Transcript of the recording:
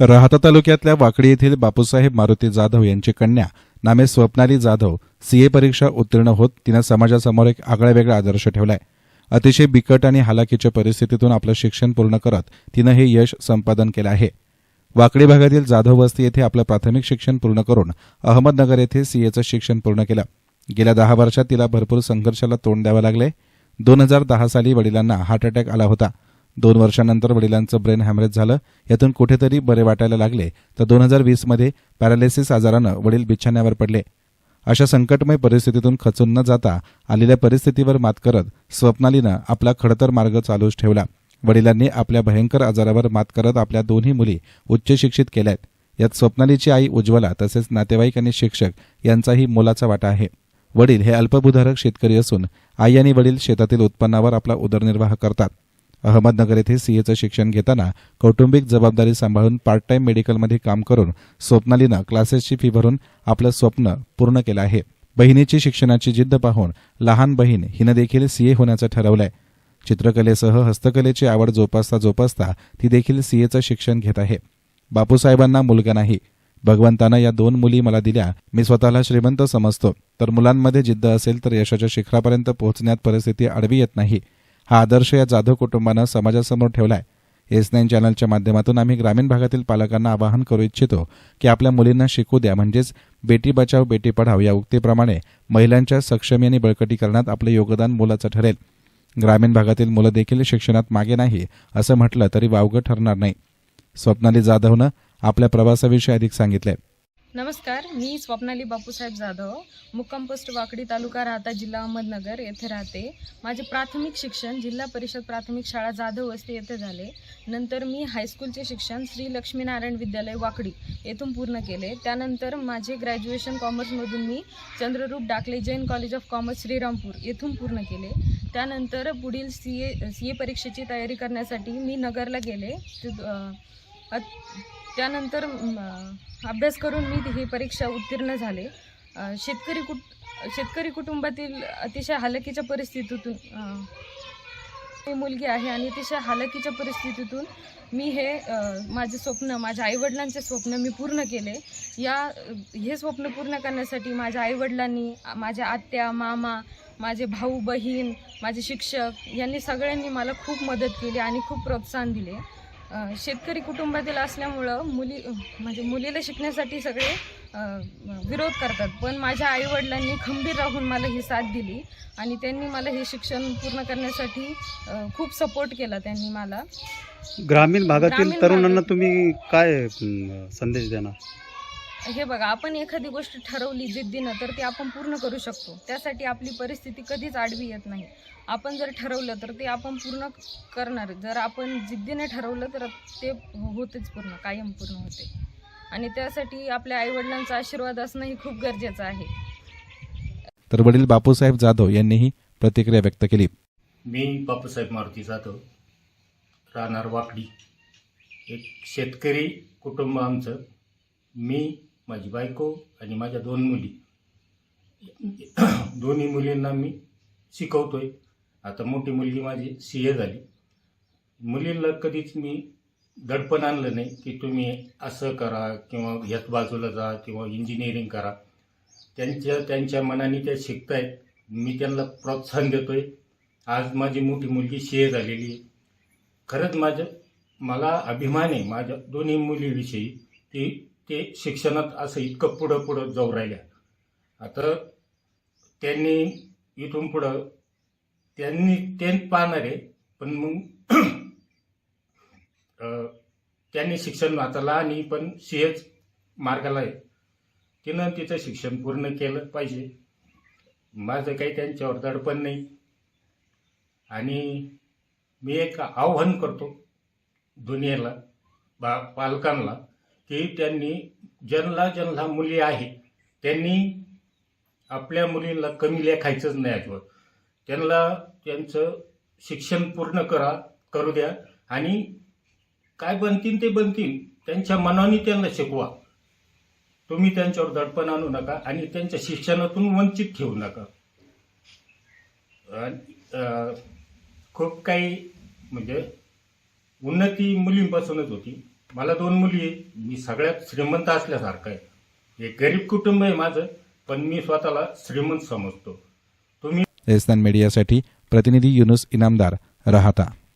राहता तालुक्यातल्या वाकडी येथील बापूसाहेब मारुती जाधव यांची कन्या नामे स्वप्नाली जाधव सीए परीक्षा उत्तीर्ण होत तिनं समाजासमोर एक आगळा वेगळा आदर्श ठेवलाय. अतिशय बिकट आणि हालाकीच्या परिस्थितीतून आपलं शिक्षण पूर्ण करत तिनं हे यश संपादन केलं आहे. वाकडी भागातील जाधव वस्ती येथे आपलं प्राथमिक शिक्षण पूर्ण करून अहमदनगर येथे सीएचं शिक्षण पूर्ण केलं. गेल्या दहा वर्षात तिला भरपूर संघर्षाला तोंड द्यावं लागले. दोन हजार दहा साली वडिलांना हार्ट अटॅक आला होता. दोन वर्षानंतर वडिलांचं ब्रेन हॅमरेज झालं. यातून कुठेतरी बरे वाटायला लागले. तर दोन हजार वीसमध्ये पॅरालिसिस आजारानं वडील बिछाण्यावर पडले. अशा संकटमय परिस्थितीतून खचून न जाता आलेल्या परिस्थितीवर मात करत स्वप्नालीनं आपला खडतर मार्ग चालूच ठेवला. वडिलांनी आपल्या भयंकर आजारावर मात करत आपल्या दोन्ही मुली उच्च शिक्षित केल्यात. यात स्वप्नालीची आई उज्ज्वला तसेच नातेवाईक आणि शिक्षक यांचाही मोलाचा वाटा आहे. वडील हे अल्पभूधारक शेतकरी असून आई आणि वडील शेतातील उत्पन्नावर आपला उदरनिर्वाह करतात. अहमदनगर येथे सीएचं शिक्षण घेताना कौटुंबिक जबाबदारी सांभाळून पार्ट टाइम मेडिकलमध्ये काम करून स्वप्नालीनं क्लासेसची फी भरून आपलं स्वप्न पूर्ण केलं आहे. बहिणीची शिक्षणाची जिद्द पाहून लहान बहीण हिनं देखील सीए होण्याचं ठरवलंय. चित्रकलेसह हस्तकलेची आवड जोपासता जोपासता ती देखील सीएचं शिक्षण घेत आहे. बापूसाहेबांना मुलगा नाही. भगवंतानं या दोन मुली मला दिल्या मी स्वतःला श्रीमंत समजतो. तर मुलांमध्ये जिद्द असेल तर यशाच्या शिखरापर्यंत पोहोचण्यात परिस्थिती आडवी येत नाही. हा आदर्श या जाधव कुटुंबानं समाजासमोर ठेवलाय. एस नाईन चॅनलच्या माध्यमातून आम्ही ग्रामीण भागातील पालकांना आवाहन करू इच्छितो की आपल्या मुलींना शिकू द्या म्हणजेच बेटी बचाव बेटी पढाव या उक्तीप्रमाणे महिलांच्या सक्षमी आणि बळकटीकरणात आपलं योगदान मोलाचं ठरेल. ग्रामीण भागातील मुलं देखील शिक्षणात मागे नाही असं म्हटलं तरी वावगं ठरणार नाही. स्वप्नाली जाधवनं आपल्या प्रवासाविषयी अधिक सांगितलंय. नमस्कार मी स्वप्नाली बापूसाहेब जाधव मुक्काम पोस्ट वाकडी तालुका राहता जिल्हा अहमदनगर येथे राहते. माझे प्राथमिक शिक्षण जिल्हा परिषद प्राथमिक शाळा जाधव वस्ती येथे झाले. नंतर मी हायस्कूलचे शिक्षण श्री लक्ष्मीनारायण विद्यालय वाकडी येथून पूर्ण केले. त्यानंतर माझे ग्रॅज्युएशन कॉमर्समधून मी Chandrarup Dakle Jain college of commerce Shrirampur येथून पूर्ण केले. त्यानंतर पुढील सी ए सी ए परीक्षेची तयारी करण्यासाठी मी नगरला गेले. त्यानंतर अभ्यास करून मी ही परीक्षा उत्तीर्ण झाले. शेतकरी कुट शेतकरी कुटुंबातील अतिशय हालकीच्या परिस्थितीतून मी मुलगी आहे आणि अतिशय हालकीच्या परिस्थितीतून मी हे माझे स्वप्न माझ्या आईवडिलांचे स्वप्न मी पूर्ण केले. या हे स्वप्न पूर्ण करण्यासाठी माझ्या आईवडिलांनी माझ्या आत्या मामा माझे भाऊ बहीण माझे शिक्षक यांनी सगळ्यांनी मला खूप मदत केली आणि खूप प्रोत्साहन दिले. शेतकरी कुटुंबातील असल्यामुळं मुली म्हणजे मुलीला शिकण्यासाठी सगळे विरोध करतात. पण माझ्या आईवडिलांनी खंबीर राहून मला ही साथ दिली आणि त्यांनी मला हे शिक्षण पूर्ण करण्यासाठी खूप सपोर्ट केला त्यांनी मला. ग्रामीण भागातील तरुणांना तुम्ही काय संदेश देणार? हे बघा आपण एखादी गोष्ट ठरवली जिद्दीनं तर ती आपण पूर्ण करू शकतो. त्यासाठी आपली परिस्थिती कधीच आडवी येत नाही. आपण जर ठरवलं तर ते आपण पूर्ण करणार. जर आपण जिद्दीने ठरवलं तर ते होतेच पूर्ण कायम पूर्ण होते. आणि त्यासाठी आपल्या आईवडिलांचा आशीर्वाद असणं ही खूप गरजेचं आहे. तर वडील बापूसाहेब जाधव यांनीही प्रतिक्रिया व्यक्त केली. मी बापूसाहेब मारुती जाधव राहणार वाकडी. एक शेतकरी कुटुंब आमचं. मी माझी बायको आणि माझ्या दोन मुली. दोन्ही मुलींना मी शिकवतोय. आता मोठी मुलगी माझी सी ए झाली. मुलींना कधीच मी दडपण आणलं नाही की तुम्ही असं करा किंवा ह्याच बाजूला जा किंवा इंजिनिअरिंग करा. त्यांच्या त्यांच्या मनाने त्या शिकतायत मी त्यांना प्रोत्साहन देतोय. आज माझी मोठी मुलगी सी झालेली आहे. खरंच माझं मला अभिमान आहे. माझ्या दोन्ही मुलीविषयी की ते शिक्षणात असं इतकं पुढं पुढं जाऊ राहिल्या. आता त्यांनी इथून पुढं त्यांनी टेन्थ पाहणार आहे पण मग त्यांनी शिक्षण आता आणि पण सी एच मार्गाला आहे. तिनं तिचं शिक्षण पूर्ण केलं पाहिजे. माझं काही त्यांच्यावर दडपण नाही. आणि मी एक आव्हान करतो दुनियेला बा पालकांना की त्यांनी ज्यांना ज्यांना मुली आहेत त्यांनी आपल्या मुलींना कमी लेखायचंच नाही अजिबात. त्यांना त्यांचं शिक्षण पूर्ण करा करू द्या आणि काय बनतील ते बनतील त्यांच्या मनाने त्यांना शिकवा. तुम्ही त्यांच्यावर दडपण आणू नका आणि त्यांच्या शिक्षणातून वंचित ठेवू नका. खूप काही म्हणजे उन्नती मुलींपासूनच होती. मला दोन मुली मी सगळ्यात श्रीमंत असल्यासारखं आहे. एक गरीब कुटुंब आहे माझं पण मी स्वतःला श्रीमंत समजतो. तुम्ही एसनान मीडियासाठी प्रतिनिधी युनुस इनामदार राहता.